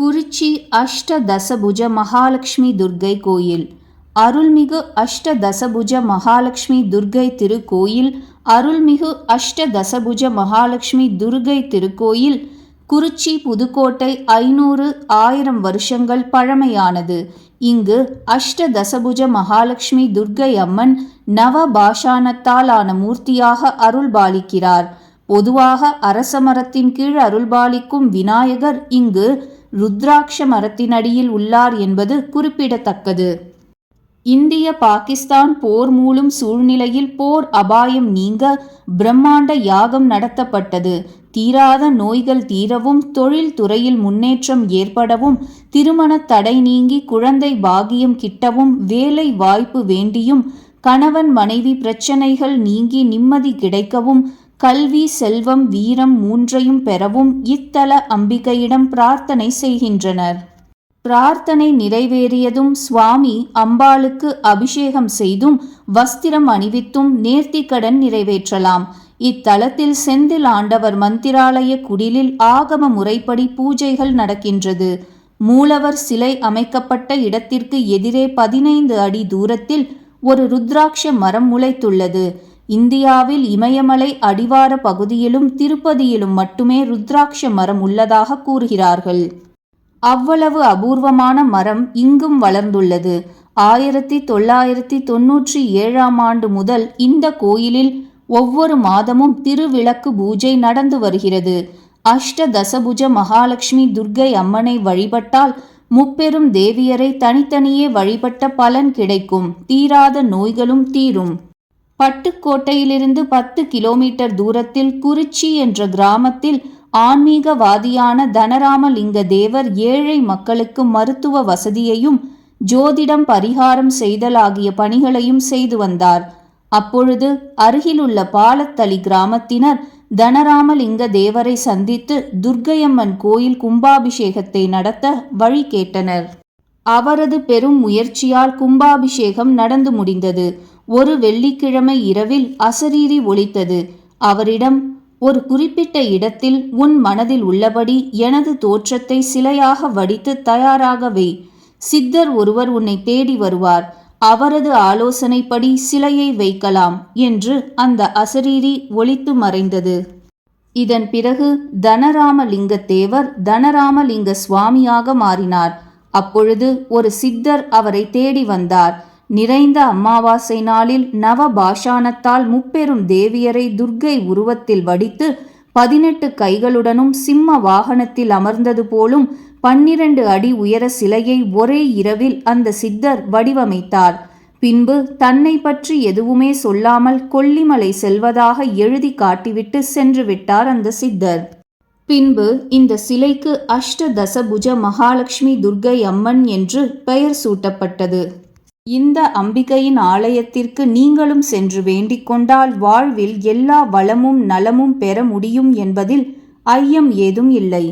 குறிச்சி அஷ்டதசபுஜ மகாலட்சுமி துர்க்கை கோயில். அருள்மிகு அஷ்டதசபுஜ மகாலட்சுமி துர்க்கை திருக்கோயில். அருள்மிகு அஷ்டதசபுஜ மகாலட்சுமி துர்க்கை திருக்கோயில். குறிச்சி புதுக்கோட்டை ஐநூறு ஆயிரம் வருஷங்கள் பழமையானது. இங்கு அஷ்டதசபுஜ மகாலட்சுமி துர்க்கை அம்மன் நவபாஷானத்தால் ஆன மூர்த்தியாக அருள்பாலிக்கிறார். பொதுவாக அரச மரத்தின் கீழ் அருள்பாலிக்கும் விநாயகர் இங்கு ருத்ராட்ச மரத்தினடியில் உள்ளார் என்பது குறிப்பிடத்தக்கது. இந்திய பாகிஸ்தான் போர் மூலம் சூழ்நிலையில் போர் அபாயம் நீங்க பிரம்மாண்ட யாகம் நடத்தப்பட்டது. தீராத நோய்கள் தீரவும் தொழில் துறையில் முன்னேற்றம் ஏற்படவும் திருமண தடை நீங்கி குழந்தை பாகியம் கிட்டவும் வேலை வாய்ப்பு வேண்டியும் கணவன் மனைவி பிரச்சனைகள் நீங்கி நிம்மதி கிடைக்கவும் கல்வி செல்வம் வீரம் மூன்றையும் பெறவும் இத்தல அம்பிகையிடம் பிரார்த்தனை செய்கின்றனர். பிரார்த்தனை நிறைவேறியதும் சுவாமி அம்பாளுக்கு அபிஷேகம் செய்தும் வஸ்திரம் அணிவித்தும் நேர்த்திக்கடன் நிறைவேற்றலாம். இத்தலத்தில் செந்தில் ஆண்டவர் மந்திராலய குடிலில் ஆகம முறைப்படி பூஜைகள் நடக்கின்றது. மூலவர் சிலை அமைக்கப்பட்ட இடத்திற்கு எதிரே பதினைந்து அடி தூரத்தில் ஒரு ருத்ராட்ச மரம் முளைத்துள்ளது. இந்தியாவில் இமயமலை அடிவார பகுதியிலும் திருப்பதியிலும் மட்டுமே ருத்ராட்ச மரம் உள்ளதாக கூறுகிறார்கள். அவ்வளவு அபூர்வமான மரம் இங்கும் வளர்ந்துள்ளது. ஆயிரத்தி தொள்ளாயிரத்தி தொன்னூற்றி ஏழாம் ஆண்டு முதல் இந்த கோயிலில் ஒவ்வொரு மாதமும் திருவிளக்கு பூஜை நடந்து வருகிறது. அஷ்ட தசபுஜ மகாலட்சுமி துர்க்கை அம்மனை வழிபட்டால் முப்பெரும் தேவியரை தனித்தனியே வழிபட்ட பலன் கிடைக்கும். தீராத நோய்களும் தீரும். பட்டுக்கோட்டையிலிருந்து பத்து கிலோமீட்டர் தூரத்தில் குறிச்சி என்ற கிராமத்தில் ஆன்மீகவாதியான தனராமலிங்க தேவர் ஏழை மக்களுக்கு மருத்துவ வசதியையும் ஜோதிடம் பரிகாரம் செய்தல் ஆகிய பணிகளையும் செய்து வந்தார். அப்பொழுது அருகிலுள்ள பாலத்தளி கிராமத்தினர் தனராமலிங்க தேவரை சந்தித்து துர்க்கையம்மன் கோயில் கும்பாபிஷேகத்தை நடத்த வழி கேட்டனர். அவரது பெரும் முயற்சியால் கும்பாபிஷேகம் நடந்து முடிந்தது. ஒரு வெள்ளிக்கிழமை இரவில் அசரீரி ஒலித்தது. அவரிடம் ஒரு குறிப்பிட்ட இடத்தில் உன் மனதில் உள்ளபடி எனது தோற்றத்தை சிலையாக வடித்து தயாராக வை. சித்தர் ஒருவர் உன்னை தேடி வருவார். அவரது ஆலோசனைப்படி சிலையை வைக்கலாம் என்று அந்த அசரீரி ஒழித்து மறைந்தது. இதன் பிறகு தனராமலிங்க தேவர் தனராமலிங்க சுவாமியாக மாறினார். அப்பொழுது ஒரு சித்தர் அவரை தேடி வந்தார். நிறைந்த அமாவாசை நாளில் நவபாஷானத்தால் முப்பெரும் தேவியரை துர்க்கை உருவத்தில் வடித்து பதினெட்டு கைகளுடனும் சிம்ம வாகனத்தில் அமர்ந்தது போலும் பன்னிரண்டு அடி உயர சிலையை ஒரே இரவில் அந்த சித்தர் வடிவமைத்தார். பின்பு தன்னை பற்றி எதுவுமே சொல்லாமல் கொல்லிமலை செல்வதாக எழுதி காட்டிவிட்டு சென்று விட்டார் அந்த சித்தர். பின்பு இந்த சிலைக்கு அஷ்டதசபுஜ மகாலட்சுமி துர்க்கை அம்மன் என்று பெயர் சூட்டப்பட்டது. இந்த அம்பிகையின் ஆலயத்திற்கு நீங்களும் சென்று வேண்டிக் கொண்டால் வாழ்வில் எல்லா வளமும் நலமும் பெற முடியும் என்பதில் ஐயம் ஏதும் இல்லை.